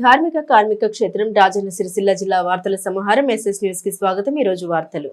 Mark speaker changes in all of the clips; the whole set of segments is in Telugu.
Speaker 1: ధార్మిక కార్మిక క్షేత్రం రాజన్న సిరిసిల్ల జిల్లా వార్తల సమాహారం ఎస్ఎస్ న్యూస్కి స్వాగతం. ఈ రోజు వార్తలు.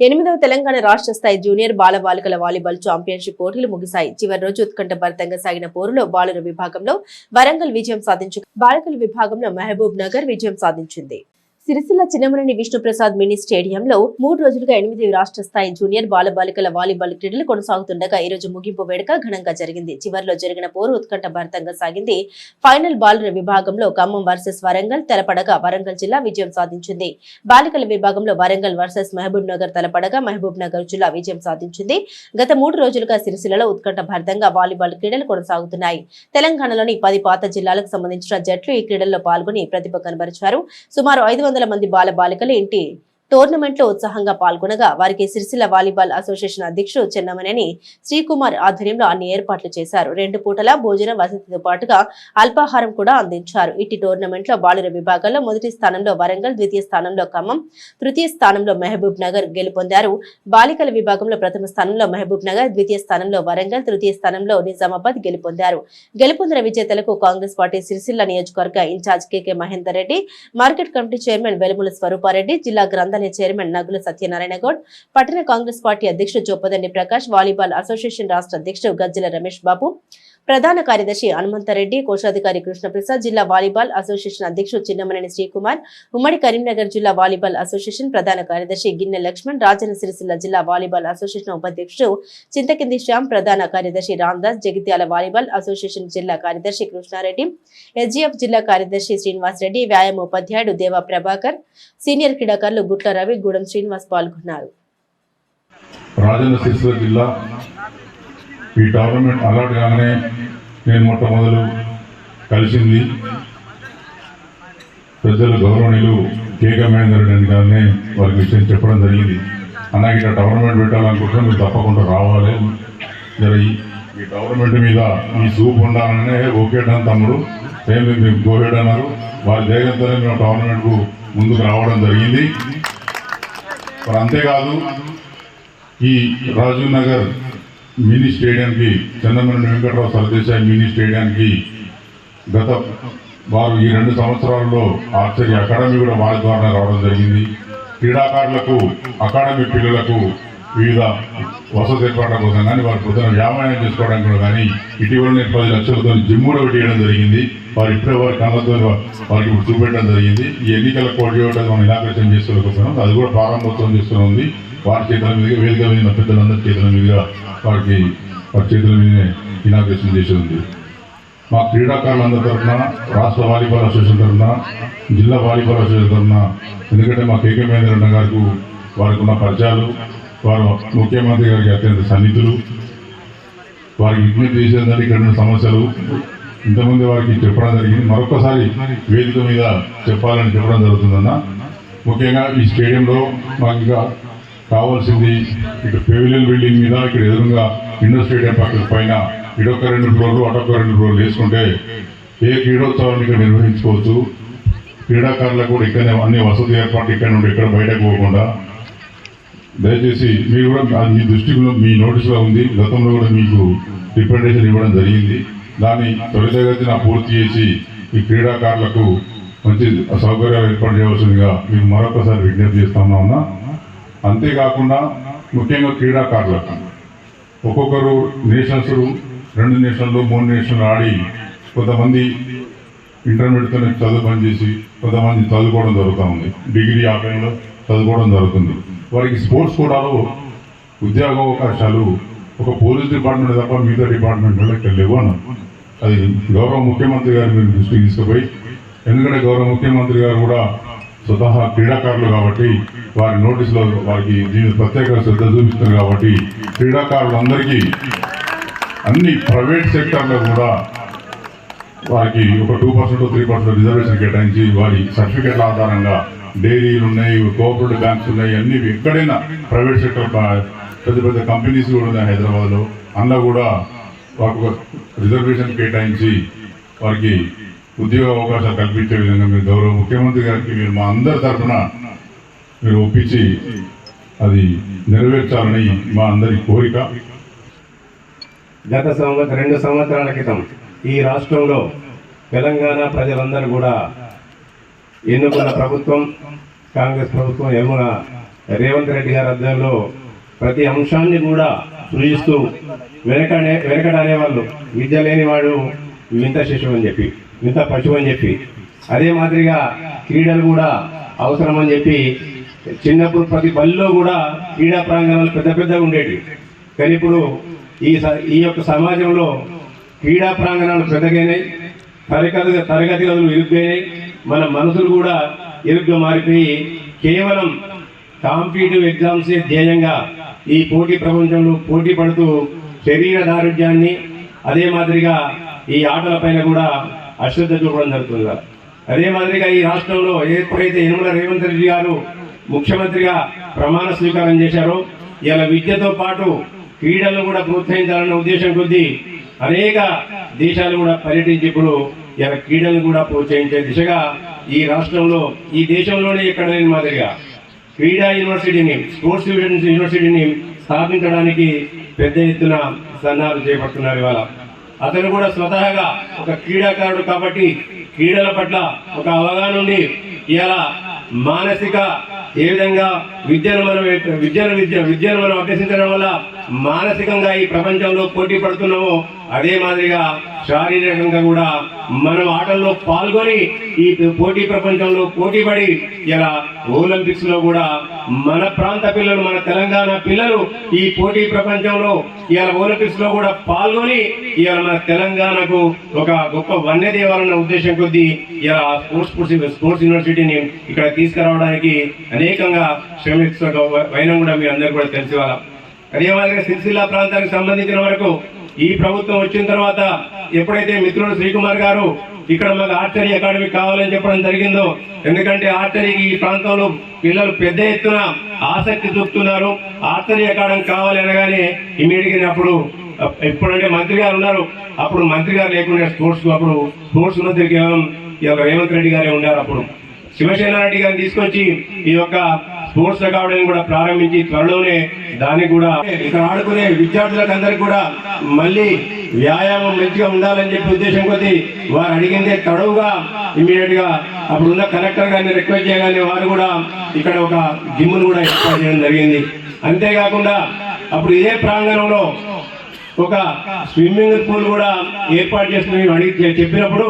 Speaker 1: ఎనిమిదవ తెలంగాణ రాష్ట్ర స్థాయి జూనియర్ బాల బాలికల వాలీబాల్ ఛాంపియన్షిప్ పోటీలు ముగిశాయి. చివరి రోజు ఉత్కంఠభరితంగా సాగిన పోరులో బాలుర విభాగంలో వరంగల్ విజయం సాధించు బాలికల విభాగంలో మహబూబ్ నగర్ విజయం సాధించింది. సిరిసిల్ల చిన్నమనేని విష్ణుప్రసాద్ మినీ స్టేడియంలో మూడు రోజులుగా ఎనిమిది రాష్ట్ర స్థాయి జూనియర్ బాల బాలికల వాలీబాల్ క్రీడలు కొనసాగుతుండగా ఈ రోజు ముగింపు వేడుక ఘనంగా జరిగింది. చివరిలో జరిగిన పోరు ఉత్కంఠ భరితంగా సాగింది. ఫైనల్ బాలుర విభాగంలో ఖమ్మం వర్సెస్ వరంగల్ తెలపడగా వరంగల్ జిల్లా విజయం సాధించింది. బాలికల విభాగంలో వరంగల్ వర్సెస్ మహబూబ్ నగర్ తెలపడగా మహబూబ్ నగర్ జిల్లా విజయం సాధించింది. గత మూడు రోజులుగా సిరిసిల్లలో ఉత్కంఠ భరితంగా వాలీబాల్ క్రీడలు కొనసాగుతున్నాయి. తెలంగాణలోని పది పాత జిల్లాలకు సంబంధించిన జట్లు ఈ క్రీడల్లో పాల్గొని ప్రతిభ కనబరిచారు. సుమారు ఐదు వందల మంది బాల బాలికలు ఇంటి టోర్నమెంట్లో ఉత్సాహంగా పాల్గొనగా వారికి సిరిసిల్ల వాలీబాల్ అసోసియేషన్ అధ్యక్షుడు చెన్నమనేని శ్రీకుమార్ ఆధ్వర్యంలో అన్ని ఏర్పాట్లు చేశారు. రెండు పూటల భోజన వసతితో పాటుగా అల్పాహారం కూడా అందించారు. ఇట్టి టోర్నమెంట్లో బాలుర విభాగాల్లో మొదటి స్థానంలో వరంగల్ ద్వితీయ స్థానంలో ఖమ్మం తృతీయ స్థానంలో మహబూబ్ నగర్ గెలుపొందారు. బాలికల విభాగంలో ప్రథమ స్థానంలో మహబూబ్ నగర్ ద్వితీయ స్థానంలో వరంగల్ తృతీయ స్థానంలో నిజామాబాద్ గెలుపొందారు. గెలుపొందిన విజేతలకు కాంగ్రెస్ పార్టీ సిరిసిల్ల నియోజకవర్గ incharge KK Mahender Reddy market committee chairman Velumula Swarupa Reddy జిల్లా గ్రంథాలయ చైర్మన్ నగుల సత్యనారాయణ గౌడ్ పట్టణ కాంగ్రెస్ పార్టీ అధ్యక్షుడు చొప్పదండి ప్రకాష్ వాలీబాల్ అసోసియేషన్ రాష్ట్ర అధ్యక్షుడు గజ్జల రమేష్ బాబు ప్రధాన కార్యదర్శి హనుమంతరెడ్డి కోశాధికారి కృష్ణప్రసాద్ జిల్లా వాలీబాల్ అసోసియేషన్ అధ్యక్షుడు చిన్నమనేని శ్రీకుమార్ ఉమ్మడి కరీంనగర్ జిల్లా వాలీబాల్ అసోసియేషన్ ప్రధాన కార్యదర్శి గిన్నె లక్ష్మణ్ రాజన్న సిరిసిల్ల జిల్లా వాలీబాల్ అసోసియేషన్ ఉపాధ్యక్షుడు చింతకింది శ్యామ్ ప్రధాన కార్యదర్శి రామ్దాస్ జగిత్యాల వాలీబాల్ అసోసియేషన్ జిల్లా కార్యదర్శి కృష్ణారెడ్డి ఎస్జీఎఫ్ జిల్లా కార్యదర్శి శ్రీనివాస్ రెడ్డి వ్యాయామ ఉపాధ్యాయుడు దేవా ప్రభాకర్ సీనియర్ క్రీడాకారులు గుట్ల రవి గూడెం శ్రీనివాస్ పాల్గొన్నారు.
Speaker 2: రాజన్న సిరిసిల్ల జిల్లా ఈ టోర్నమెంట్ అలర్ట్ కాగానే నేను మొట్టమొదలు కలిసింది పెద్దలు గౌరవనీయులు కేక మహేందర్ రెడ్డి గారిని వారికి విషయం చెప్పడం జరిగింది. అలాగే ఇట్లా టోర్నమెంట్ పెట్టాలనుకుంటే మీరు తప్పకుండా రావాలి. జరిగి ఈ టోర్నమెంట్ మీద మీ సూప్ ఉండాలనే ఓకే అన్నాను తమ్ముడు. ఏం మీకు మీరు గోహెడ్ అన్నారు. వారి ధైర్యంతోనే మేము టోర్నమెంట్కు ముందుకు రావడం జరిగింది. మరి అంతేకాదు ఈ రాజీవ్ నగర్ మినీ స్టేడియంకి చంద్రమణి వెంకటరావు సరదేశాయి మినీ స్టేడియానికి గత వారు ఈ రెండు సంవత్సరాల్లో ఆర్చరీ అకాడమీ కూడా వారి ద్వారా రావడం జరిగింది. క్రీడాకారులకు అకాడమీ పిల్లలకు వివిధ వసతి ఏర్పాట్ల కోసం కానీ వారి పొద్దున వ్యాయామం చేసుకోవడానికి కూడా కానీ ఇటీవల నేను పది లక్షలతో జిమ్ కూడా పెట్టేయడం జరిగింది. వారు ఇప్పుడే వారి కళ్ళతో వారికి చూపెట్టడం జరిగింది. ఈ ఎన్నికల కోడ్ చేయడం మనం ఇనాగ్రేషన్ చేసుకోలేకపోయినాం అది కూడా ప్రారంభోత్సవం చేస్తూనే ఉంది. వారి చేతుల మీద వేదిక మీద పెద్దలందరి చేతుల మీద వారికి వారి చేతుల మీదనే ఇనాగ్రేషన్ చేసి ఉంది. మా క్రీడాకారులందరి తరఫున రాష్ట్ర వాలీబాల్ అసోసియేషన్ తరఫున జిల్లా వాలీబాల్ అసోసియేషన్ తరఫున ఎందుకంటే మా కేకే మహేంద్ర గారికి వారికి ఉన్న పరిచయాలు వారు ముఖ్యమంత్రి గారికి అత్యంత సన్నిధులు వారికి విజ్ఞప్తి చేసేదాన్ని ఇక్కడ ఉన్న సమస్యలు ఇంతకుముందు వారికి చెప్పడం జరిగింది. మరొకసారి వేదిక మీద చెప్పాలని చెప్పడం జరుగుతుందన్న. ముఖ్యంగా ఈ స్టేడియంలో మాకు ఇంకా కావాల్సింది ఇక్కడ పెవిలియన్ బిల్డింగ్ మీద ఇక్కడ ఎదురుగా ఇండోర్ స్టేడియం పక్కన పైన ఇడొక రెండు ఫ్లోర్లు అటొక రెండు ఫ్లోర్లు వేసుకుంటే ఏ క్రీడోత్సవాన్ని ఇక్కడ నిర్వహించుకోవచ్చు. క్రీడాకారులకు కూడా ఇక్కడనే అన్ని వసతి ఏర్పాటు ఇక్కడ నుండి ఇక్కడ బయటకు పోకుండా. దయచేసి మీరు కూడా మీ దృష్టిలో మీ నోటీసులో ఉంది. గతంలో కూడా మీకు రిప్రజెంటేషన్ ఇవ్వడం జరిగింది. దాన్ని త్వరితగతిన పూర్తి చేసి ఈ క్రీడాకారులకు మంచి సౌకర్యాలు ఏర్పాటు చేయవలసిందిగా మీకు మరొకసారి విజ్ఞప్తి చేస్తా ఉన్నా అంతేకాకుండా ముఖ్యంగా క్రీడాకారులకు. ఒక్కొక్కరు నేషన్స్ రెండు నేషన్లు మూడు నేషన్లు ఆడి కొంతమంది ఇంటర్మీడియట్తోనే చదువు పనిచేసి చేసి కొంతమంది చదువుకోవడం జరుగుతూ ఉంది. డిగ్రీ ఆఫ్లైన్లో చదువుకోవడం జరుగుతుంది. వారికి స్పోర్ట్స్ కూడాలో ఉద్యోగ అవకాశాలు ఒక పోలీస్ డిపార్ట్మెంట్ తప్ప మిగతా డిపార్ట్మెంట్లో ఇక్కడ లేవు అది గౌరవ ముఖ్యమంత్రి గారు మీరు దృష్టికి తీసుకుపోయి ఎందుకంటే గౌరవ ముఖ్యమంత్రి గారు కూడా స్వతహా క్రీడాకారులు కాబట్టి వారి నోటీసులో వారికి దీని ప్రత్యేక శ్రద్ధ చూపిస్తారు కాబట్టి క్రీడాకారులందరికీ అన్ని ప్రైవేట్ సెక్టర్లో కూడా వారికి ఒక two percent three percent reservation కేటాయించి వారి సర్టిఫికెట్ల ఆధారంగా డైరీలు ఉన్నాయి కోఆపరేటివ్ బ్యాంక్స్ ఉన్నాయి అన్ని ఎక్కడైనా ప్రైవేట్ సెక్టర్ పెద్ద పెద్ద కంపెనీస్ కూడా ఉన్నాయి హైదరాబాద్లో. అందులో కూడా వారికి ఒక రిజర్వేషన్ కేటాయించి వారికి ఉద్యోగ అవకాశాలు కల్పించే విధంగా మీరు గౌరవ ముఖ్యమంత్రి గారికి మీరు మా అందరి తరఫున మీరు ఒప్పించి అది నెరవేర్చాలని మా అందరి కోరిక.
Speaker 3: గత సంవత్సరం రెండు సంవత్సరాల క్రితం ఈ రాష్ట్రంలో తెలంగాణ ప్రజలందరూ కూడా ఎన్నుకున్న ప్రభుత్వం కాంగ్రెస్ ప్రభుత్వం యమున రేవంత్ రెడ్డి గారి అధ్యయంలో ప్రతి అంశాన్ని కూడా సృజిస్తూ వెనకనే వెనకడ అనేవాళ్ళు విద్య లేనివాడు వింత శిశువు అని చెప్పి. ఇంత పశువు అని చెప్పి. అదే మాదిరిగా క్రీడలు కూడా అవసరం అని చెప్పి చిన్నప్పుడు ప్రతి బల్లో కూడా క్రీడా ప్రాంగణాలు పెద్ద పెద్దగా ఉండేవి కానీ ఇప్పుడు ఈ స- ఈ యొక్క సమాజంలో క్రీడా ప్రాంగణాలు పెద్దగైనాయి. తరగతి తరగతి గదులు ఇరుగ్గైనాయి. మన మనసులు కూడా ఇరుగ్గా మారిపోయి కేవలం కాంపిటేటివ్ ఎగ్జామ్సే ధ్యేయంగా ఈ పోటీ ప్రపంచంలో పోటీ పడుతూ శరీర దారుఢ్యాన్ని అదే మాదిరిగా ఈ ఆటల పైన కూడా అశ్రద్ధ చూపడం జరుగుతుంది? అదే మాదిరిగా ఈ రాష్ట్రంలో ఎప్పుడైతే యనమల రేవంత్ రెడ్డి గారు ముఖ్యమంత్రిగా ప్రమాణ స్వీకారం చేశారో ఇలా విద్యతో పాటు క్రీడలను కూడా ప్రోత్సహించాలన్న ఉద్దేశం కొద్దీ అనేక దేశాలు కూడా పర్యటించి ఇప్పుడు ఇలా క్రీడలను కూడా ప్రోత్సహించే దిశగా ఈ రాష్ట్రంలో ఈ దేశంలోనే ఎక్కడ లేని మాదిరిగా క్రీడా యూనివర్సిటీని స్పోర్ట్స్ యూనివర్సిటీని స్థాపించడానికి పెద్ద ఎత్తున సన్నాహాలు చేపడుతున్నారు ఇవాళ. అతను కూడా స్వతహాగా ఒక క్రీడాకారుడు కాబట్టి క్రీడల పట్ల ఒక అవగాహన ఉండి ఇలా మానసిక ఏ విధంగా విద్యను మనం విద్యను విద్య విద్యను మనం అభ్యసించడం వల్ల మానసికంగా ఈ ప్రపంచంలో పోటీ పడుతున్నామో అదే మాదిరిగా శారీరకంగా కూడా మనం ఆటల్లో పాల్గొని ఈ పోటీ ప్రపంచంలో పోటీ పడి ఇలా ఒలింపిక్స్లో కూడా మన ప్రాంత పిల్లలు మన తెలంగాణ పిల్లలు ఈ పోటీ ప్రపంచంలో ఇవాళ ఒలింపిక్స్లో కూడా పాల్గొని ఇవాళ మన తెలంగాణకు ఒక గొప్ప వన్య దేవాలన్న ఉద్దేశం కొద్దీ ఇలా స్పోర్ట్స్ స్పోర్ట్స్ యూనివర్సిటీని ఇక్కడ తీసుకురావడానికి అనేకంగా శ్రమిస్తున్న వైనం కూడా మీ అందరు కూడా తెలిసి వాళ్ళ అదే మాదిరిగా సిరిసిల్ల ప్రాంతానికి సంబంధించిన వరకు ఈ ప్రభుత్వం వచ్చిన తర్వాత ఎప్పుడైతే మిత్రుడు శ్రీకుమార్ గారు ఇక్కడ మాకు ఆర్చరీ అకాడమీ కావాలని చెప్పడం జరిగిందో ఎందుకంటే ఆర్చరీకి ఈ ప్రాంతంలో పిల్లలు పెద్ద ఎత్తున ఆసక్తి చూపుతున్నారు. ఆర్చరీ అకాడమీ కావాలి అనగానే ఇమీడియట్గా అప్పుడు ఎప్పుడంటే మంత్రి గారు ఉన్నారు. అప్పుడు మంత్రి గారు లేకుండా స్పోర్ట్స్ అప్పుడు స్పోర్ట్స్ మంత్రి కేవలం ఈ యొక్క రేవంత్ రెడ్డి గారే ఉన్నారు అప్పుడు. శివసేన రెడ్డి గారిని తీసుకొచ్చి ఈ యొక్క స్పోర్ట్స్ అకాడమీని కూడా ప్రారంభించి త్వరలోనే దానికి కూడా ఇక్కడ ఆడుకునే విద్యార్థులకు అందరికి కూడా మళ్ళీ వ్యాయామం మంచిగా ఉండాలని చెప్పి ఉద్దేశం కొద్ది వారు అడిగిందే తడవుగా ఇమీడియట్గా అప్పుడున్న కలెక్టర్ గారిని రిక్వెస్ట్ చేయగానే వారు కూడా ఇక్కడ ఒక జిమ్ను కూడా ఏర్పాటు చేయడం జరిగింది. అంతేకాకుండా అప్పుడు ఇదే ప్రాంగణంలో ఒక స్విమ్మింగ్ పూల్ కూడా ఏర్పాటు చేసుకుని అడిగి చెప్పినప్పుడు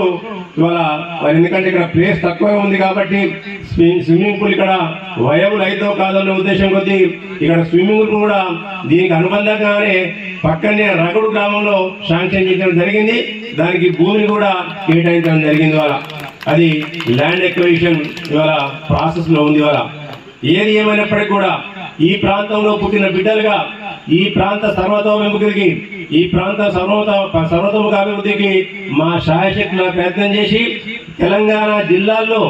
Speaker 3: ఇవాళ మరి ఎందుకంటే ఇక్కడ ప్లేస్ తక్కువగా ఉంది కాబట్టి స్వి- స్విమ్మింగ్ పూల్ ఇక్కడ వయబుల్ అయితే కాదన్న ఉద్దేశం కొద్దీ ఇక్కడ స్విమ్మింగ్ పూల్ కూడా దీనికి అనుబంధంగానే పక్కనే రగడు గ్రామంలో శాంక్షన్ చేయడం జరిగింది. దానికి భూమిని కూడా కేటాయించడం జరిగింది ఇవాళ. అది ల్యాండ్ ఎక్విజిషన్ ఇవాళ ప్రాసెస్లో ఉంది ఇవాళ. ఏది ఏమైనప్పటికీ కూడా ఈ ప్రాంతంలో పుట్టిన బిడ్డలుగా ఈ ప్రాంత సర్వతోముఖికి ఈ ప్రాంత సర్వత సర్వతోముఖ అభివృద్ధికి మా శాయశక్తుల ప్రయత్నం చేసి తెలంగాణ జిల్లాల్లో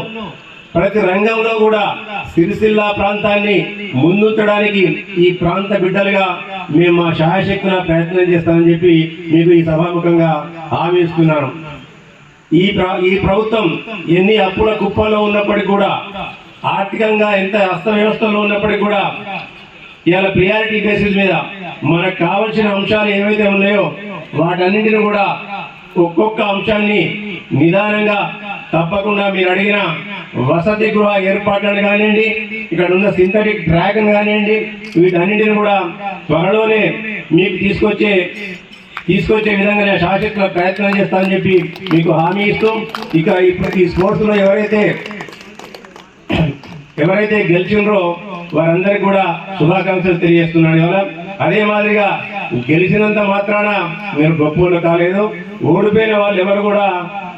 Speaker 3: ప్రతి రంగంలో కూడా సిరిసిల్ల ప్రాంతాన్ని ముందుంచడానికి ఈ ప్రాంత బిడ్డలుగా మేము మా శాయశక్తుల ప్రయత్నం చేస్తామని చెప్పి మీకు ఈ సభాముఖంగా హామీ ఇస్తున్నాను. ఈ ప్ర- ఈ ప్రభుత్వం ఎన్ని అప్పుల కుప్పలో ఉన్నప్పటికీ కూడా ఆర్థికంగా ఎంత అస్త వ్యవస్థలో ఉన్నప్పటికీ కూడా ఇవాళ ప్రియారిటీ బేసిస్ మీద మనకు కావలసిన అంశాలు ఏవైతే ఉన్నాయో వాటన్నింటిని కూడా ఒక్కొక్క అంశాన్ని నిదానంగా తప్పకుండా మీరు అడిగిన వసతి గృహ ఏర్పాట్లను కానివ్వండి ఇక్కడ ఉన్న సింథటిక్ డ్రాగన్ కానివ్వండి వీటన్నింటిని కూడా త్వరలోనే మీకు తీసుకొచ్చే తీసుకొచ్చే విధంగా నేను శాశ్వత ప్రయత్నం చేస్తానని చెప్పి మీకు హామీ ఇస్తూ ఇక ఇప్పుడు ఈ స్పోర్ట్స్లో ఎవరైతే ఎవరైతే గెలిచిండ్రో వారందరికీ కూడా శుభాకాంక్షలు తెలియజేస్తున్నాను. ఇవాళ అదే మాదిరిగా గెలిచినంత మాత్రాన మీరు గొప్పలు కాలేదు. ఓడిపోయిన వాళ్ళు ఎవరు కూడా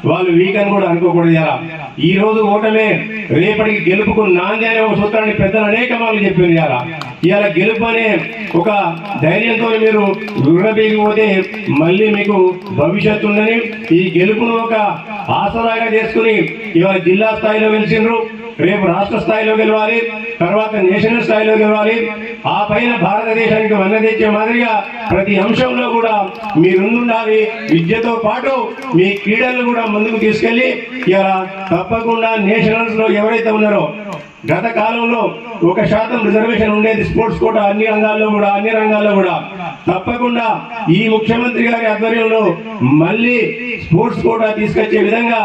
Speaker 3: వాళ్ళు వీక్ అని కూడా అనుకోకూడదు ఇలా ఈ రోజు ఓటమే రేపటికి గెలుపుకు నాంది అనే ఒక సూత్రాన్ని పెద్దలు అనేక మార్లు చెప్పింది ఇలా ఇవాళ గెలుపు అనే ఒక ధైర్యంతో మీరు విడబీగిపోతే మళ్ళీ మీకు భవిష్యత్తు ఉందని ఈ గెలుపును ఒక ఆసరాగా చేసుకుని ఇవాళ జిల్లా స్థాయిలో గెలిచిండ్రు రేపు రాష్ట్ర స్థాయిలో గెలవాలి తర్వాత నేషనల్ స్థాయిలో గెలవాలి. ఆ పైన భారతదేశానికి వన్న తెచ్చే మాదిరిగా ప్రతి అంశంలో కూడా మీరుండాలి విద్యతో పాటు మీ క్రీడలను కూడా ముందుకు తీసుకెళ్ళి ఇలా తప్పకుండా నేషనల్స్లో ఎవరైతే ఉన్నారో గత కాలంలో ఒక శాతం రిజర్వేషన్ ఉండేది స్పోర్ట్స్ కోట అన్ని రంగాల్లో కూడా అన్ని రంగాల్లో కూడా. తప్పకుండా ఈ ముఖ్యమంత్రి గారి ఆధ్వర్యంలో మళ్ళీ స్పోర్ట్స్ కూడా తీసుకొచ్చే విధంగా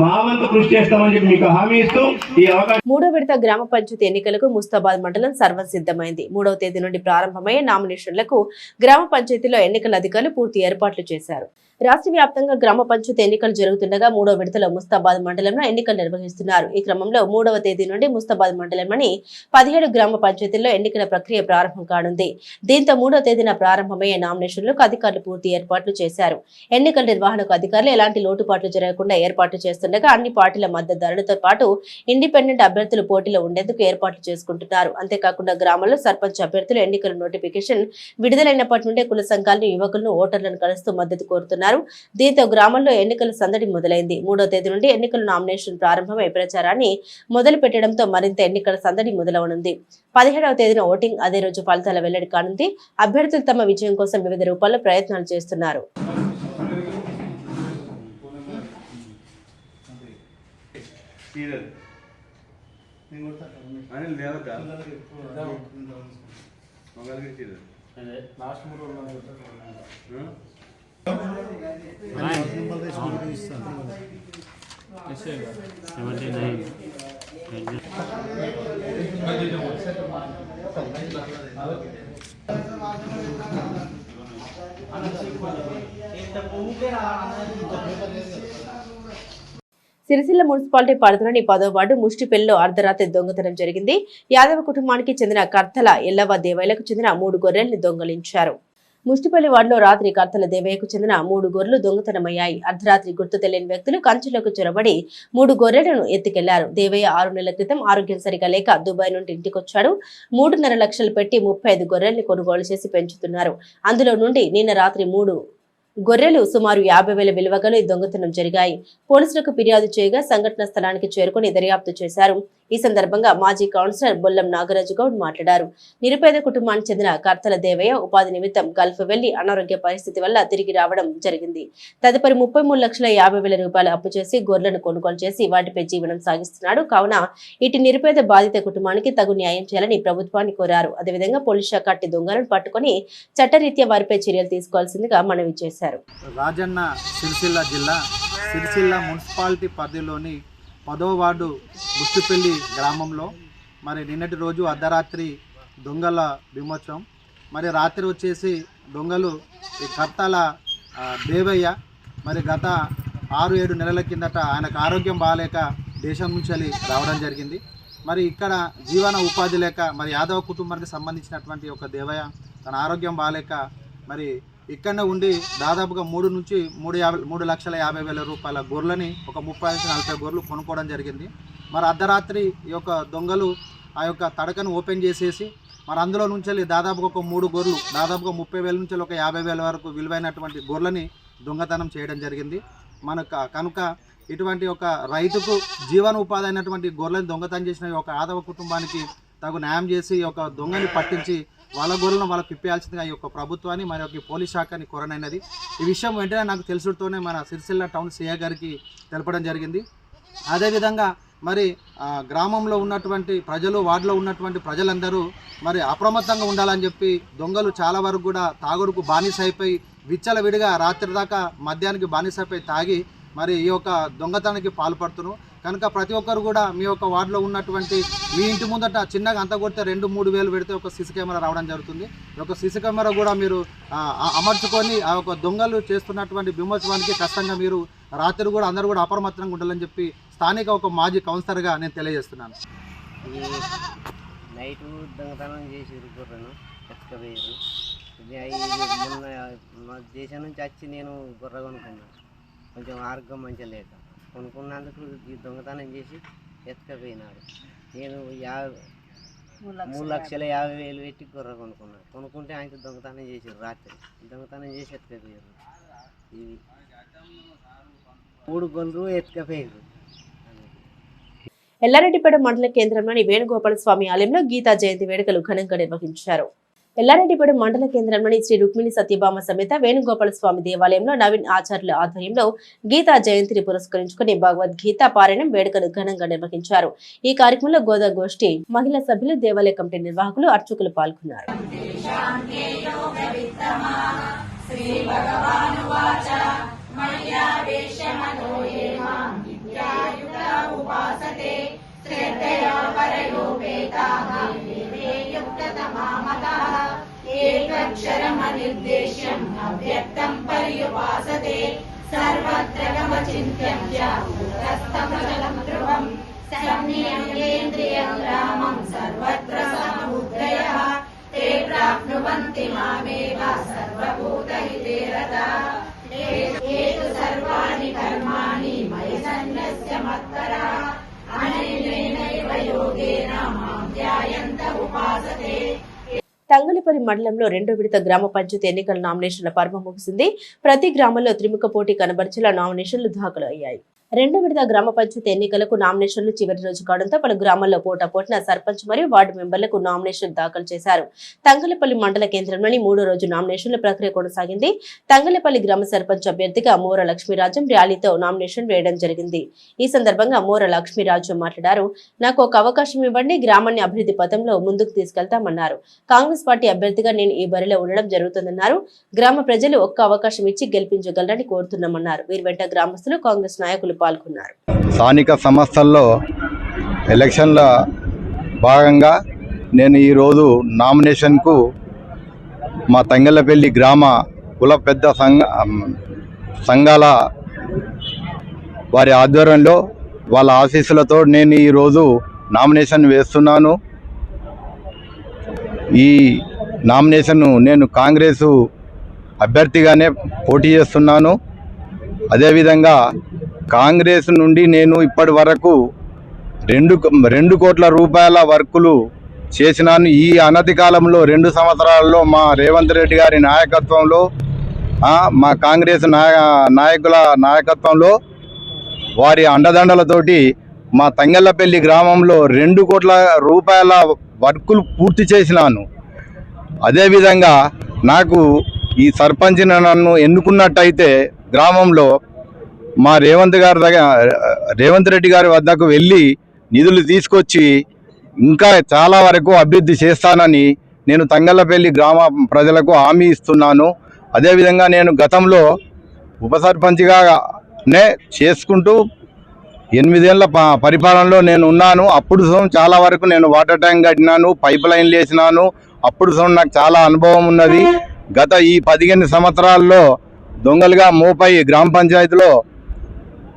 Speaker 3: మా వంతు కృషి చేస్తామని చెప్పి మీకు హామీ ఇస్తూ ఈ అవకాశం
Speaker 1: మూడో విడత గ్రామ పంచాయతీ ఎన్నికలకు ముస్తాబాద్ మండలం సర్వసిద్ధమైంది. మూడవ తేదీ నుండి ప్రారంభమయ్యే నామినేషన్లకు గ్రామ పంచాయతీలో ఎన్నికల అధికారులు పూర్తి ఏర్పాట్లు చేశారు. రాష్ట్ర వ్యాప్తంగా గ్రామ పంచాయతీ ఎన్నికలు జరుగుతుండగా మూడవ విడతలో ముస్తాబాద్ మండలంలో ఎన్నికలు నిర్వహిస్తున్నారు. ఈ క్రమంలో మూడవ తేదీ నుండి ముస్తాబాద్ మండలంలోని పదిహేడు గ్రామ పంచాయతీల్లో ఎన్నికల ప్రక్రియ ప్రారంభం కానుంది. దీంతో మూడో తేదీన ప్రారంభమయ్యే నామినేషన్లకు అధికారులు పూర్తి ఏర్పాట్లు చేశారు. ఎన్నికల నిర్వహణకు అధికారులు ఎలాంటి లోటుపాట్లు జరగకుండా ఏర్పాట్లు చేస్తుండగా అన్ని పార్టీల మద్దతుదారులతో పాటు ఇండిపెండెంట్ అభ్యర్థులు పోటీలో ఉండేందుకు ఏర్పాట్లు చేసుకుంటున్నారు. అంతేకాకుండా గ్రామాల్లో సర్పంచ్ అభ్యర్థులు ఎన్నికల నోటిఫికేషన్ విడుదలైనప్పటి నుండే కుల సంఘాలను యువకులను ఓటర్లను కలుస్తూ మద్దతు కోరుతున్నారు. దీంతో గ్రామంలో ఎన్నికల సందడి మొదలైంది. మూడో తేదీ నుండి ఎన్నికల నామినేషన్ ప్రారంభమై ప్రచారాన్ని మొదలు పెట్టడంతో మరింత ఎన్నికల సందడి మొదలవనుంది. పదిహేడవ తేదీన ఓటింగ్ అదే రోజు ఫలితాల వెల్లడి కానుంది. అభ్యర్థులు తమ విజయం కోసం వివిధ రూపాల్లో ప్రయత్నాలు చేస్తున్నారు.
Speaker 4: అనిల్ దేవత
Speaker 1: సిరిసిల్ల మున్సిపాలిటీ పరిధిలోని పదో వార్డు ముష్టిపెల్లిలో అర్ధరాత్రి దొంగతనం జరిగింది. యాదవ కుటుంబానికి చెందిన కర్తల ఎల్లవ దేవాలయకు చెందిన మూడు గొర్రెల్ని దొంగలించారు. ముష్టిపల్లి వార్డులో రాత్రి కర్తల దేవయ్యకు చెందిన మూడు గొర్రెలు దొంగతనమయ్యాయి. అర్ధరాత్రి గుర్తు తెలియని వ్యక్తులు కంచెలోకి చొరబడి మూడు గొర్రెలను ఎత్తుకెళ్ళారు. దేవయ్య ఆరు నెలల క్రితం ఆరోగ్యం సరిగా లేక దుబాయ్ నుండి ఇంటికొచ్చాడు. మూడున్నర లక్షలు పెట్టి ముప్పై ఐదు గొర్రెల్ని కొనుగోలు చేసి పెంచుతున్నారు. అందులో నుండి నిన్న రాత్రి మూడు గొర్రెలు సుమారు యాభై వేల విలువగల ఈ దొంగతనం జరిగాయి. పోలీసులకు ఫిర్యాదు చేయగా సంఘటన స్థలానికి చేరుకుని దర్యాప్తు చేశారు. ఈ సందర్భంగా మాజీ కౌన్సిలర్ బొల్లం నాగరాజు గౌడ్ మాట్లాడారు. నిరుపేద కుటుంబానికి చెందిన కర్తల దేవయ్య ఉపాధి నిమిత్తం గల్ఫ్ వెళ్ళి అనారోగ్య పరిస్థితి వల్ల తిరిగి రావడం జరిగింది. తదుపరి ముప్పై మూడు లక్షల యాభై వేల రూపాయలు అప్పు చేసి గొర్రెలను కొనుగోలు చేసి వాటిపై జీవనం సాగిస్తున్నాడు. కావున ఇటు నిరుపేద బాధిత కుటుంబానికి తగు న్యాయం చేయాలని ప్రభుత్వాన్ని కోరారు. అదేవిధంగా పోలీస్ శాఖ అట్టి దొంగలను పట్టుకుని చట్టరీత్యా వారిపై చర్యలు తీసుకోవాల్సిందిగా మనవి చేశారు.
Speaker 5: రాజన్న సిరిసిల్ల జిల్లా సిరిసిల్ల మున్సిపాలిటీ పరిధిలోని పదో వార్డు గుష్టిపల్లి గ్రామంలో మరి నిన్నటి రోజు అర్ధరాత్రి దొంగల బిమోత్సవం మరి రాత్రి వచ్చేసి దొంగలు ఈ కర్తాల దేవయ్య మరి గత ఆరు ఏడు నెలల కిందట ఆయనకు ఆరోగ్యం బాగాలేక దేశం నుంచి వెళ్ళి రావడం జరిగింది. మరి ఇక్కడ జీవన ఉపాధి లేక మరి యాదవ కుటుంబానికి సంబంధించినటువంటి ఒక దేవయ్య తన ఆరోగ్యం బాగాలేక మరి ఇక్కడనే ఉండి దాదాపుగా మూడు నుంచి మూడు యాభై మూడు లక్షల యాభై వేల రూపాయల గొర్రెలని ఒక ముప్పై నుంచి నలభై గొర్రెలు కొనుక్కోవడం జరిగింది. మరి అర్ధరాత్రి ఈ యొక్క దొంగలు ఆ యొక్క తడకను ఓపెన్ చేసేసి మరి అందులో నుంచి వెళ్ళి దాదాపుగా ఒక మూడు గొర్రెలు దాదాపుగా ముప్పై వేల నుంచి ఒక యాభై వేల వరకు విలువైనటువంటి గొర్రెలని దొంగతనం చేయడం జరిగింది. మనకు కనుక ఇటువంటి ఒక రైతుకు జీవన ఉపాధి అయినటువంటి గొర్రెలను దొంగతనం చేసిన ఒక ఆదవ కుటుంబానికి తగు న్యాయం చేసి ఒక యొక్క దొంగని పట్టించి వాళ్ళ గొర్రెలను వాళ్ళకి ఇప్పేయాల్సిందిగా ఈ యొక్క ప్రభుత్వాన్ని మరి యొక్క పోలీస్ శాఖని కోరనైనది. ఈ విషయం వెంటనే నాకు తెలుసుతోనే మన సిరిసిల్ల టౌన్ సీఏ గారికి తెలపడం జరిగింది. అదేవిధంగా మరి గ్రామంలో ఉన్నటువంటి ప్రజలు వార్డులో ఉన్నటువంటి ప్రజలందరూ మరి అప్రమత్తంగా ఉండాలని చెప్పి దొంగలు చాలా వరకు కూడా తాగుడుకు బానిస అయిపోయి విచ్చలవిడిగా రాత్రి దాకా మద్యానికి బానిస అయిపోయి తాగి మరి ఈ యొక్క దొంగతనానికి పాల్పడుతున్నారు. కనుక ప్రతి ఒక్కరు కూడా మీ యొక్క వార్డులో ఉన్నటువంటి మీ ఇంటి ముందట చిన్నగా అంత కొడితే రెండు మూడు వేలు పెడితే ఒక సిసి కెమెరా రావడం జరుగుతుంది. ఒక సిసి కెమెరా కూడా మీరు అమర్చుకొని ఆ యొక్క దొంగలు చేస్తున్నటువంటి విమోచనానికి కష్టంగా మీరు రాత్రి కూడా అందరూ కూడా అప్రమత్తంగా ఉండాలని చెప్పి స్థానిక ఒక మాజీ కౌన్సిలర్గా నేను తెలియజేస్తున్నాను.
Speaker 6: నైట్ దొంగతనం చేసి గుర్రను ఎత్తుకపోయారు. మొన్న మా దేశం నుంచి వచ్చి నేను గుర్ర కొనుక్కున్నాను కొంచెం ఆరోగ్యం మంచిగా లేదు. కొనుక్కున్నందుకు ఈ దొంగతనం చేసి ఎత్తుకపోయినారు నేను యాభై మూడు లక్షల యాభై. వేలు పెట్టి గొర్రె కొనుక్కున్నా. కొనుక్కుంటే ఆయన దొంగతనం చేసారు రాత్రి. దొంగతనం చేసి ఎత్తుకపోయారు. ఇవి మూడు గొర్రెలు ఎత్తుకపోయారు.
Speaker 1: ఎల్లారెడ్డిపేట మండల కేంద్రంలోని వేణుగోపాల స్వామి ఆలయంలో గీతా జయంతి వేడుకలు ఘనంగా నిర్వహించారు. ఎల్లారెడ్డిపేట మండల కేంద్రంలోని శ్రీ రుక్మిణి సత్యభామ సమేత వేణుగోపాల స్వామి దేవాలయంలో నవీన్ ఆచార్యుల ఆధ్వర్యంలో గీతా జయంతిని పురస్కరించుకుని భగవద్గీత పారాయణం వేడుకలు ఘనంగా నిర్వహించారు. ఈ కార్యక్రమంలో గోదా గోష్ఠి మహిళా సభ్యులు దేవాలయ కమిటీ నిర్వాహకులు అర్చకులు పాల్గొన్నారు.
Speaker 7: అక్షరమనిర్దేశ్యం అవ్యక్తం పర్యుపాసతే సర్వత్రగమచింత్యం చస్తమచలం ధ్రువం సన్నియంగేంద్రియం రామం సర్వత్ర సమబుద్ధయ తే ప్రాప్నువంతి మామేవ సర్వభూతహితే రతాః ఏతు సర్వాణి కర్మాణి మయి సన్యస్య మత్పరాః అనైనేనైవ యోగేన మాం ధ్యాయంత ఉపాసతే
Speaker 1: తంగలపల్లి మండలంలో రెండో విడత గ్రామ పంచాయతీ ఎన్నికల నామినేషన్ల పర్వం ముగిసింది. ప్రతి గ్రామంలో త్రిముఖ పోటీ కనబరిచేలా నామినేషన్లు దాఖలు అయ్యాయి రెండో విడత గ్రామ పంచాయతీ ఎన్నికలకు నామినేషన్లు చివరి రోజు కావడంతో పలు గ్రామాల్లో పోటాపోటిన సర్పంచ్ మరియు వార్డు మెంబర్లకు నామినేషన్ దాఖలు చేశారు. తంగలపల్లి మండల కేంద్రంలోని మూడో రోజు నామినేషన్ల ప్రక్రియ కొనసాగింది. తంగలపల్లి గ్రామ సర్పంచ్ అభ్యర్థిగా మూర లక్ష్మీరాజం ర్యాలీతో నామినేషన్ వేయడం జరిగింది. ఈ సందర్భంగా మూర లక్ష్మీరాజు మాట్లాడారు. నాకు ఒక అవకాశం ఇవ్వండి గ్రామాన్ని అభివృద్ధి పథంలో ముందుకు తీసుకెళ్తామన్నారు. కాంగ్రెస్ పార్టీ అభ్యర్థిగా నేను ఈ బరిలో ఉండడం జరుగుతుందన్నారు. గ్రామ ప్రజలు ఒక్క అవకాశం ఇచ్చి గెలిపించగలరని కోరుతున్నామన్నారు. వీరి వెంట గ్రామస్తులు కాంగ్రెస్ నాయకులు పాల్గొన్నారు.
Speaker 8: స్థానిక సంస్థల్లో ఎలక్షన్ల భాగంగా నేను ఈరోజు నామినేషన్కు మా తంగళ్ళపల్లి గ్రామ కుల పెద్ద సంఘ సంఘాల వారి ఆధ్వర్యంలో వాళ్ళ ఆశీస్సులతో నేను ఈరోజు నామినేషన్ వేస్తున్నాను. ఈ నామినేషన్ నేను కాంగ్రెసు అభ్యర్థిగానే పోటీ చేస్తున్నాను. అదేవిధంగా కాంగ్రెస్ నుండి నేను ఇప్పటి వరకు రెండు రెండు కోట్ల రూపాయల వర్కులు చేసినాను. ఈ అనతి కాలంలో రెండు సంవత్సరాల్లో మా రేవంత్ రెడ్డి గారి నాయకత్వంలో మా కాంగ్రెస్ నాయ నాయకుల నాయకత్వంలో వారి అండదండలతోటి మా తంగళ్ళపల్లి గ్రామంలో రెండు కోట్ల రూపాయల వర్కులు పూర్తి చేసినాను. అదేవిధంగా నాకు ఈ సర్పంచ్ని నన్ను ఎన్నుకున్నట్టయితే గ్రామంలో మా రేవంత్ గారి దగ్గర రేవంత్ రెడ్డి గారి వద్దకు వెళ్ళి నిధులు తీసుకొచ్చి ఇంకా చాలా వరకు అభివృద్ధి చేస్తానని నేను తంగళ్ళపల్లి గ్రామ ప్రజలకు హామీ ఇస్తున్నాను. అదేవిధంగా నేను గతంలో ఉప సర్పంచ్గానే చేసుకుంటూ ఎనిమిదేళ్ళ ప- పరిపాలనలో నేను ఉన్నాను. అప్పుడు సో చాలా వరకు నేను వాటర్ ట్యాంక్ కట్టినాను పైప్ లైన్లు వేసినాను అప్పుడు సో నాకు చాలా అనుభవం ఉన్నది. గత ఈ పదిహేను సంవత్సరాల్లో దొంగలుగా మోపై గ్రామ పంచాయతీలో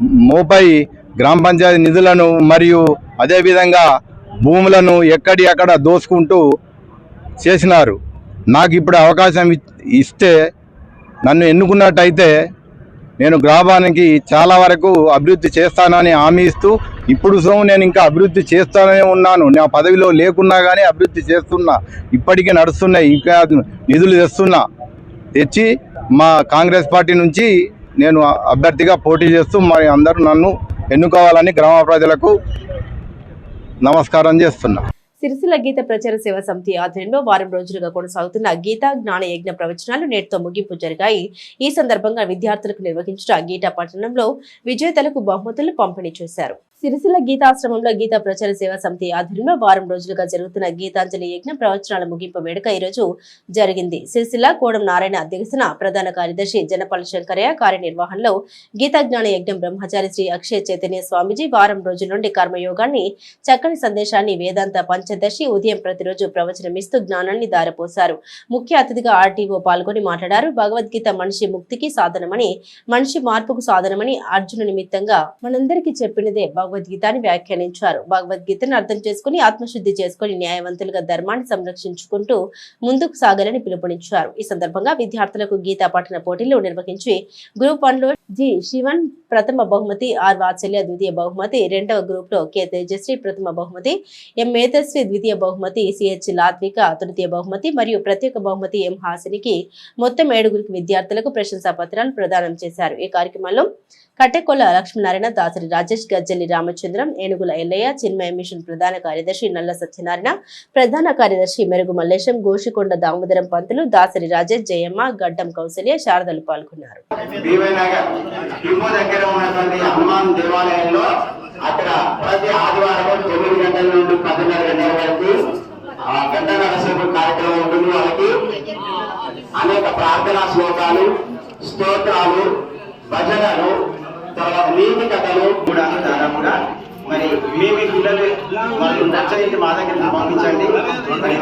Speaker 8: మోపై గ్రామ పంచాయతీ నిధులను మరియు అదేవిధంగా భూములను ఎక్కడి అక్కడ దోసుకుంటూ చేసినారు. నాకు ఇప్పుడు అవకాశం ఇ- ఇస్తే నన్ను ఎన్నుకున్నట్టయితే నేను గ్రామానికి చాలా వరకు అభివృద్ధి చేస్తానని హామీ ఇస్తూ ఇప్పుడు సో నేను ఇంకా అభివృద్ధి చేస్తానే ఉన్నాను. నా పదవిలో లేకున్నా కానీ అభివృద్ధి చేస్తున్నా. ఇప్పటికీ నడుస్తున్నాయి ఇంకా నిధులు తెస్తున్నా. తెచ్చి మా కాంగ్రెస్ పార్టీ నుంచి నేను అభ్యర్థిగా పోటీ చేస్తూ మరి అందరూ నన్ను ఎన్నుకోవాలని గ్రామ ప్రజలకు నమస్కారం చేస్తున్నా.
Speaker 1: సిరిసిల్ల గీత ప్రచార సేవా సమితి ఆధ్వర్యంలో వారం రోజులుగా కొనసాగుతున్న గీతా జ్ఞాన యజ్ఞ ప్రవచనాలు నేటితో ముగింపు జరిగాయి. ఈ సందర్భంగా విద్యార్థులకు నిర్వహించిన గీతా పట్టణంలో విజేతలకు బహుమతులు పంపిణీ చేశారు. సిరిసిల్ల గీతాశ్రమంలో గీతా ప్రచార సేవా సమితి ఆధ్వర్యంలో వారం రోజులుగా జరుగుతున్న గీతాంజలి యజ్ఞ ప్రవచనాల ముగింపు వేడుక ఈ రోజు జరిగింది. సిరిసిల్ల కోడం నారాయణ అధ్యక్షన ప్రధాన కార్యదర్శి జనపాల శంకరయ్య కార్యనిర్వహణలో గీతాజ్ఞాన యజ్ఞం బ్రహ్మచారి శ్రీ అక్షయ చైతన్య స్వామిజీ వారం రోజుల నుండి కర్మయోగాన్ని చక్కని సందేశాన్ని వేదాంత పంచదర్శి ఉదయం ప్రతిరోజు ప్రవచనమిస్తూ జ్ఞానాన్ని దారపోశారు. ముఖ్య అతిథిగా ఆర్టీఓ పాల్గొని మాట్లాడారు. భగవద్గీత మనిషి ముక్తికి సాధనమని మనిషి మార్పుకు సాధనమని అర్జును నిమిత్తంగా మనందరికీ చెప్పినదే భగవద్గీత అని వ్యాఖ్యానించారు. భగవద్గీతను అర్థం చేసుకుని ఆత్మశుద్ధి చేసుకుని న్యాయవంతులుగా ధర్మాన్ని సంరక్షించుకుంటూ ముందుకు సాగాలని పిలుపునిచ్చారు. ఈ సందర్భంగా విద్యార్థులకు గీతా పఠన పోటీలు నిర్వహించి గ్రూప్ వన్లో జి. శివన్ ప్రథమ బహుమతి ఆర్. వాత్సల్య ద్వితీయ బహుమతి రెండవ గ్రూప్లో కె. తేజశ్రీ ప్రథమ బహుమతి ఎం. మేధస్వి ద్వితీయ బహుమతి సిహెచ్ లాత్విక తృతీయ బహుమతి మరియు ప్రత్యేక బహుమతి ఎం. హాసినికి మొత్తం ఏడుగురికి విద్యార్థులకు ప్రశంసా పత్రాలు ప్రదానం చేశారు. ఈ కార్యక్రమంలో కట్టెకొల్ల లక్ష్మీనారాయణ దాసరి రాజేష్ గజ్జల్లి రామచంద్రం ఏనుగుల ఎల్లయ్య చిన్మయ మిషన్ ప్రధాన కార్యదర్శి నల్ల సత్యనారాయణ ప్రధాన కార్యదర్శి మెరుగు మల్లేశం గోషికొండ దామోదరం పంతులు దాసరి రాజేష్ జయమ్మ గడ్డం కౌసల్య శారదలు పాల్గొన్నారు.
Speaker 9: అక్కడ ప్రతి ఆదివారం తొమ్మిది గంటల నుండి పదిన్నర గంటల వరకు గంట కార్యక్రమం ఉంటుంది వాళ్ళకి. అనేక ప్రార్థనా శ్లోకాలు స్తోత్రాలు భజనలు తర్వాత నీతి కథలు కూడా ద్వారా కూడా మరి మీ మీ పిల్లలు వాళ్ళు నచ్చని మా దగ్గర పంపించండి. మరి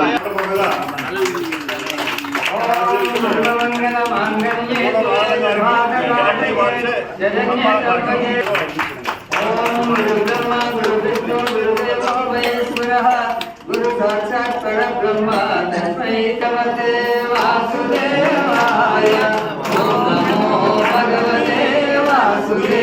Speaker 10: గురు సాక్షాత్ పరబ్రహ్మ తస్మై నమస్తే వాసుదేవాయ ఓం నమో భగవతే వాసుదేవాయ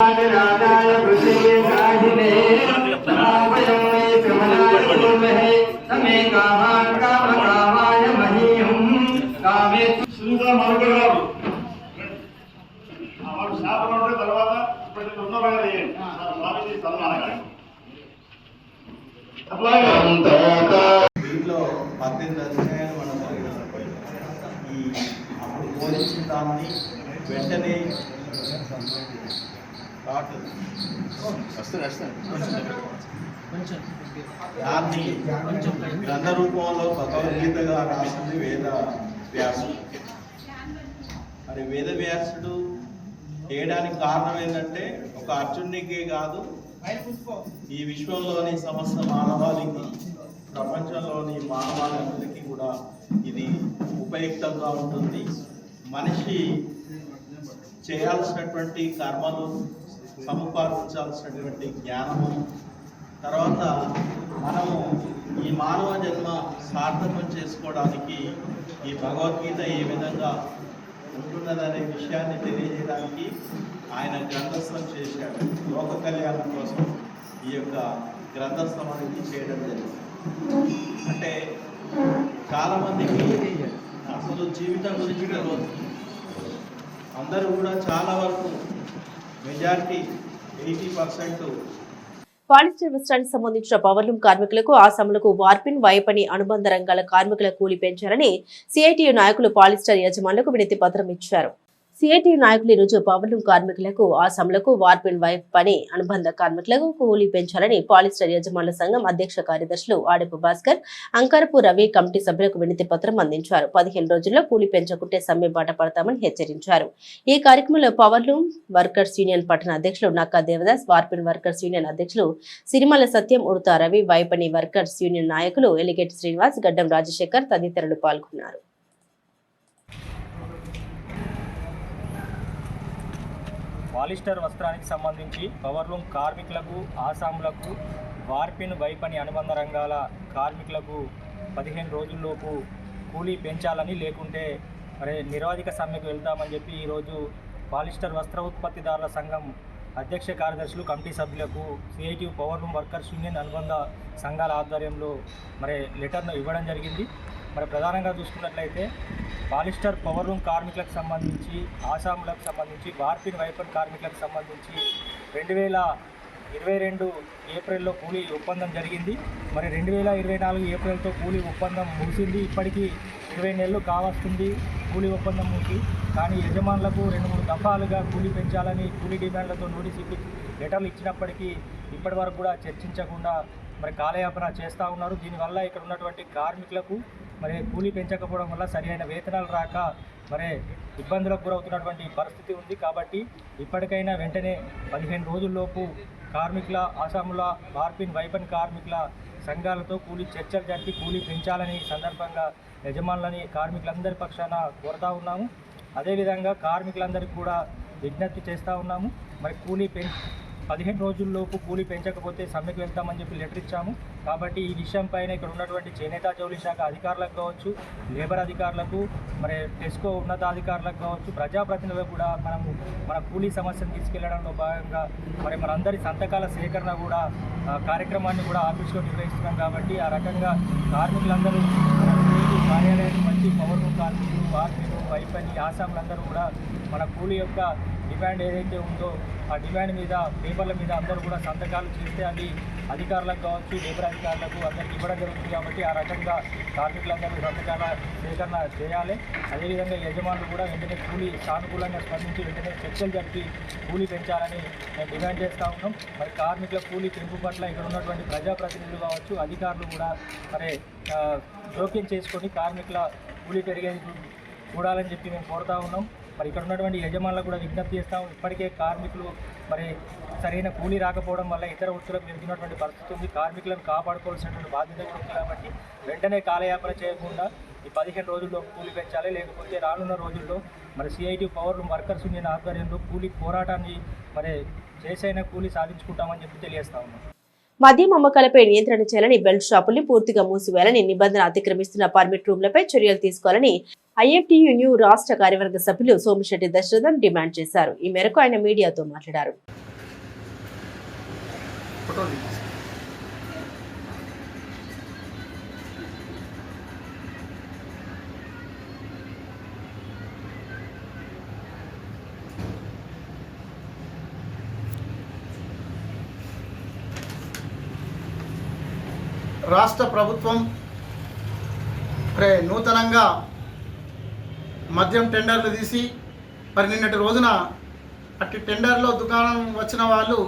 Speaker 10: राधाय कृषि साधिने नाभयं मे कमलास्तु महे तमेकाः
Speaker 11: దీంట్లో పద్దెనిమిది అధ్యాయాలు మనం ఈ అప్పుడు బోధించిన దాన్ని వెంటనే దాన్ని గ్రంథ రూపంలో భగవద్గీతగా రాసింది వేద వ్యాసుడు మరి వేద వ్యాసుడు చేయడానికి కారణం ఏంటంటే ఒక అర్జునుడికే కాదు ఈ విశ్వంలోని సమస్త మానవాళికి ప్రపంచంలోని మానవాళికి కూడా ఇది ఉపయుక్తంగా ఉంటుంది. మనిషి చేయాల్సినటువంటి కర్మలు సముపార్జించాల్సినటువంటి జ్ఞానము తర్వాత మనము ఈ మానవ జన్మ సార్థకం చేసుకోవడానికి ఈ భగవద్గీత ఏ విధంగా ఉంటున్నదనే విషయాన్ని తెలియజేయడానికి ఆయన గ్రంథస్థం చేశాడు. లోక కళ్యాణం కోసం ఈ యొక్క గ్రంథస్థం అనేది చేయడం జరిగింది. అంటే చాలామందికి అసలు జీవితం గురించి తెలియదు అందరూ కూడా చాలా వరకు మెజారిటీ ఎయిటీ పర్సెంట్
Speaker 1: పాలిస్టర్ వస్త్రానికి సంబంధించిన పవర్లూమ్ కార్మికులకు ఆసాములకు వార్పిన్ వైపని అనుబంధ రంగాల కార్మికుల కూలి పెంచాలని సిఐటియు నాయకులు పాలిస్టర్ యజమానులకు వినతి పత్రం ఇచ్చారు. సిఐటి నాయకులు ఈరోజు పవర్లూమ్ కార్మికులకు ఆసాములకు వార్పిన్ వైఫ్ పని అనుబంధ కార్మికులకు కూలీ పెంచాలని పాలిస్టర్ యజమానుల సంఘం అధ్యక్ష కార్యదర్శులు ఆడపు భాస్కర్ అంకారపు రవి కమిటీ సభ్యులకు వినతి పత్రం అందించారు. పదిహేను రోజుల్లో కూలీ పెంచకుంటే సమ్మె బాట పడతామని హెచ్చరించారు. ఈ కార్యక్రమంలో పవర్లూమ్ వర్కర్స్ యూనియన్ పట్టణ అధ్యక్షులు Nakka Devadas warping workers union అధ్యక్షులు సిరిమల సత్యం ఉడతా రవి వైపని వర్కర్స్ యూనియన్ నాయకులు ఎలిగేట్ శ్రీనివాస్ గడ్డం రాజశేఖర్ తదితరులు పాల్గొన్నారు.
Speaker 12: పాలిస్టర్ వస్త్రానికి సంబంధించి పవర్లూమ్ కార్మికులకు ఆసాములకు వార్పిన్ వైపని అనుబంధ రంగాల కార్మికులకు పదిహేను రోజుల్లోపు కూలీ పెంచాలని లేకుంటే మరి నిరోధిక సమ్మెకు వెళ్తామని చెప్పి ఈరోజు పాలిస్టర్ వస్త్ర ఉత్పత్తిదారుల సంఘం అధ్యక్ష కార్యదర్శులు కమిటీ సభ్యులకు CAU power room workers union అనుబంధ సంఘాల ఆధ్వర్యంలో మరి లెటర్ను ఇవ్వడం జరిగింది. మరి ప్రధానంగా చూసుకున్నట్లయితే పాలిస్టర్ పవర్ రూమ్ కార్మికులకు సంబంధించి ఆసాములకు సంబంధించి వార్పిన్ వైపన్ కార్మికులకు సంబంధించి రెండు వేల ఇరవై రెండు ఏప్రిల్లో కూలీ ఒప్పందం జరిగింది. మరి రెండు వేల ఇరవై నాలుగు ఏప్రిల్తో కూలీ ఒప్పందం ముగిసింది. ఇప్పటికీ ఇరవై నెలలు కావస్తుంది కూలీ ఒప్పందం ముగి కానీ యజమానులకు రెండు మూడు దఫాలుగా కూలీ పెంచాలని కూలీ డిమాండ్లతో నోటీస్ ఇప్పి లెటర్లు ఇచ్చినప్పటికీ ఇప్పటి వరకు కూడా చర్చించకుండా మరి కాలయాపన చేస్తూ ఉన్నారు. దీనివల్ల ఇక్కడ ఉన్నటువంటి కార్మికులకు మరి కూలీ పెంచకపోవడం వల్ల సరైన వేతనాలు రాక మరి ఇబ్బందులకు గురవుతున్నటువంటి పరిస్థితి ఉంది. కాబట్టి ఇప్పటికైనా వెంటనే పదిహేను రోజుల్లోపు కార్మికుల అసముల బార్పిన్ వైపన్ కార్మికుల సంఘాలతో కూలీ చర్చలు జరిపి కూలీ పెంచాలని సందర్భంగా యజమానులని కార్మికులందరి పక్షాన కోరుతా ఉన్నాము. అదేవిధంగా కార్మికులందరికీ కూడా విజ్ఞప్తి చేస్తూ ఉన్నాము. మరి కూలీ పెంచు పదిహేను రోజుల్లోపు కూలీ పెంచకపోతే సమ్మెకు వెళ్తామని చెప్పి లెటర్ ఇచ్చాము. కాబట్టి ఈ విషయం పైన ఇక్కడ ఉన్నటువంటి చేనేత జౌలి శాఖ అధికారులకు కావచ్చు లేబర్ అధికారులకు మరి టెస్కో ఉన్నతాధికారులకు కావచ్చు ప్రజాప్రతినిధులకు కూడా మనము మన కూలీ సమస్యను తీసుకెళ్ళడంలో భాగంగా మరి మనందరి సంతకాల సేకరణ కూడా కార్యక్రమాన్ని కూడా ఆఫీస్లో నిర్వహిస్తున్నాం కాబట్టి ఆ రకంగా కార్మికులందరూ మన కార్యాలయానికి మంచి పౌరులు కార్మికులు కార్మికులు వైపని ఆసాములందరూ కూడా మన కూలీ యొక్క డిమాండ్ ఏదైతే ఉందో ఆ డిమాండ్ మీద పేపర్ల మీద అందరూ కూడా సంతకాలు చేస్తే అది అధికారులకు కావచ్చు లేబర్ అధికారులకు అందరికీ ఇవ్వడం జరుగుతుంది కాబట్టి ఆ రకంగా కార్మికులందరూ సంతకాల సేకరణ చేయాలి. అదేవిధంగా యజమానులు కూడా వెంటనే కూలీ సానుకూలంగా స్పందించి వెంటనే చర్చలు జరిపి కూలీ పెంచాలని మేము డిమాండ్ చేస్తూ ఉన్నాం. మరి కార్మికుల కూలీ పెంపు పట్ల ఇక్కడ ఉన్నటువంటి ప్రజాప్రతినిధులు కావచ్చు అధికారులు కూడా మరి జోక్యం చేసుకొని కార్మికుల కూలీ పెరిగేది చూడాలని చెప్పి మేము కోరుతా ఉన్నాం. మరి ఇక్కడ ఉన్నటువంటి యజమానులకు కూడా విజ్ఞప్తి చేస్తాం ఇప్పటికే కార్మికులు మరి సరైన కూలీ రాకపోవడం వల్ల ఇతర వృత్తులకు పెరుగుతున్నటువంటి పరిస్థితి ఉంది. కార్మికులను కాపాడుకోవాల్సినటువంటి బాధ్యత కూడా ఉంది కాబట్టి వెంటనే కాలయాపన చేయకుండా ఈ పదిహేను రోజుల్లో కూలీ పెంచాలి. లేకపోతే రానున్న రోజుల్లో మరి CIT power room workers union ఆధ్వర్యంలో కూలీ పోరాటాన్ని మరి చేసైన కూలీ సాధించుకుంటామని చెప్పి తెలియజేస్తా ఉన్నాం.
Speaker 1: మద్యం అమ్మకాలపై నియంత్రణ చేయాలని బెల్ట్ షాపుల్ని పూర్తిగా మూసివేయాలని నిబంధన అతిక్రమిస్తున్న పర్మిట్ రూమ్లపై చర్యలు తీసుకోవాలని ఐఎఫ్టియు రాష్ట్ర కార్యవర్గ సభ్యులు సోమిశెట్టి దశరథన్ డిమాండ్ చేశారు. ఈ మేరకు ఆయన మీడియాతో మాట్లాడారు.
Speaker 13: రాష్ట్ర ప్రభుత్వం మరి నూతనంగా మద్యం టెండర్లు తీసి మరి నిన్నటి రోజున అట్టి టెండర్లో దుకాణం వచ్చిన వాళ్ళు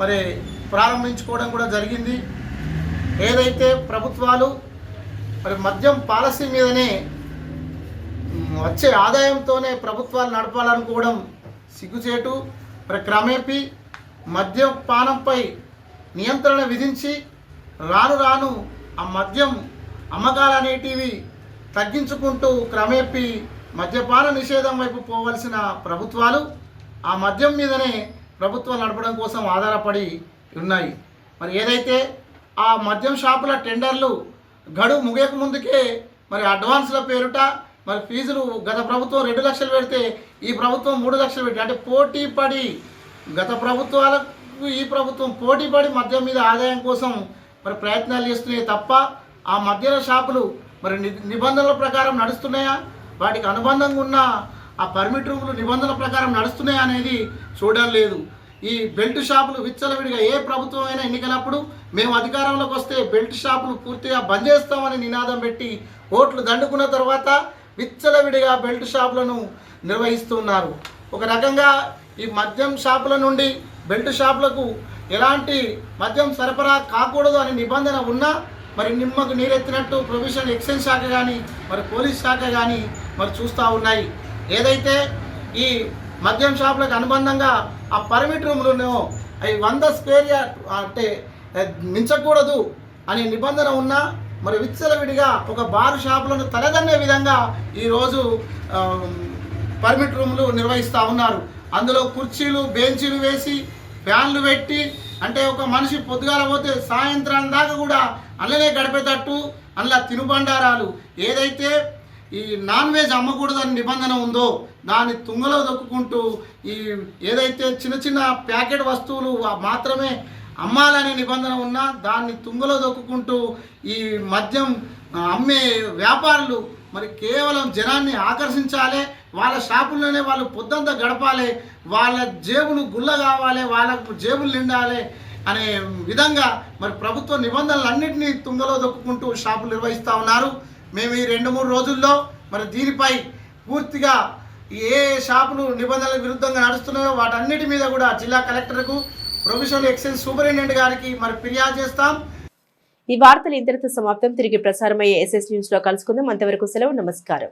Speaker 13: మరి ప్రారంభించుకోవడం కూడా జరిగింది. ఏదైతే ప్రభుత్వాలు మరి మద్యం పాలసీ మీదనే వచ్చే ఆదాయంతోనే ప్రభుత్వాలు నడపాలనుకోవడం సిగ్గుచేటు మరి క్రమేపీ మద్యపానంపై నియంత్రణ విధించి రాను రాను ఆ మద్యం అమ్మకాలు అనేటివి తగ్గించుకుంటూ క్రమేపీ మద్యపాన నిషేధం వైపు పోవలసిన ప్రభుత్వాలు ఆ మద్యం మీదనే ప్రభుత్వం నడపడం కోసం ఆధారపడి ఉన్నాయి. మరి ఏదైతే ఆ మద్యం షాపుల టెండర్లు గడువు ముగియక ముందుకే మరి అడ్వాన్స్ల పేరుట మరి ఫీజులు గత ప్రభుత్వం రెండు లక్షలు పెడితే ఈ ప్రభుత్వం మూడు లక్షలు పెట్టి అంటే పోటీ పడి గత ప్రభుత్వాలకు ఈ ప్రభుత్వం పోటీ పడి మద్యం మీద ఆదాయం కోసం మరి ప్రయత్నాలు చేస్తున్నాయి తప్ప ఆ మద్యాల షాపులు మరి ని- నిబంధనల ప్రకారం నడుస్తున్నాయా? వాటికి అనుబంధంగా ఉన్న ఆ పర్మిట్ రూములు నిబంధనల ప్రకారం నడుస్తున్నాయా అనేది చూడడం లేదు. ఈ బెల్ట్ షాపులు విచ్చలవిడిగా ఏ ప్రభుత్వం అయినా ఎన్నికలప్పుడు మేము అధికారంలోకి వస్తే బెల్ట్ షాపులు పూర్తిగా బంద్ చేస్తామని నినాదం పెట్టి ఓట్లు దండుకున్న తర్వాత విచ్చలవిడిగా బెల్ట్ షాపులను నిర్వహిస్తున్నారు. ఒక రకంగా ఈ మద్యం షాపుల నుండి బెల్ట్ షాపులకు ఎలాంటి మద్యం సరఫరా కాకూడదు అనే నిబంధన ఉన్నా మరి నిమ్మకు నీరెత్తినట్టు ప్రొవిషన్ ఎక్సైజ్ శాఖ కానీ మరి పోలీస్ శాఖ కానీ మరి చూస్తూ ఉన్నాయి. ఏదైతే ఈ మద్యం షాపులకు అనుబంధంగా ఆ పర్మిట్ రూమ్లను అవి వంద స్క్వేర్ అంటే మించకూడదు అనే నిబంధన ఉన్నా మరి విచ్చలవిడిగా ఒక బారు షాపులను తలదన్నే విధంగా ఈరోజు పర్మిట్ రూమ్లు నిర్వహిస్తూ ఉన్నారు. అందులో కుర్చీలు బెంచీలు వేసి ఫ్యాన్లు పెట్టి అంటే ఒక మనిషి పొద్దుగాల పోతే సాయంత్రం దాకా కూడా అల్లనే గడిపేటట్టు అందులో తినుబండారాలు. ఏదైతే ఈ నాన్ వెజ్ అమ్మకూడదని నిబంధన ఉందో దాన్ని తుంగలో దొక్కుకుంటూ ఈ ఏదైతే చిన్న చిన్న ప్యాకెట్ వస్తువులు మాత్రమే అమ్మాలనే నిబంధన ఉన్నా దాన్ని తుంగలో దొక్కుకుంటూ ఈ మద్యం అమ్మే వ్యాపారులు మరి కేవలం జనాన్ని ఆకర్షించాలి వాళ్ళ షాపుల్లోనే వాళ్ళు పొద్దంతా గడపాలి వాళ్ళ జేబులు గుల్ల కావాలి వాళ్ళకు జేబులు నిండాలి అనే విధంగా మరి ప్రభుత్వ నిబంధనలన్నింటినీ తుంగలో దొక్కుకుంటూ షాపులు నిర్వహిస్తూ ఉన్నారు. మేము ఈ రెండు మూడు రోజుల్లో మరి దీనిపై పూర్తిగా ఏ షాపులు నిబంధనల విరుద్ధంగా నడుస్తున్నాయో వాటన్నిటి మీద కూడా జిల్లా కలెక్టర్కు ప్రొఫెషనల్ ఎక్సైజ్ సూపరింటెండెంట్ గారికి మరి ఫిర్యాదు చేస్తాం.
Speaker 1: ఈ వార్తలు ఇంతటితో సమాప్తం. తిరిగి ప్రసారమయ్యే ఎస్ఎస్ న్యూస్లో కలుసుకుందాం. అంతవరకు సెలవు నమస్కారం.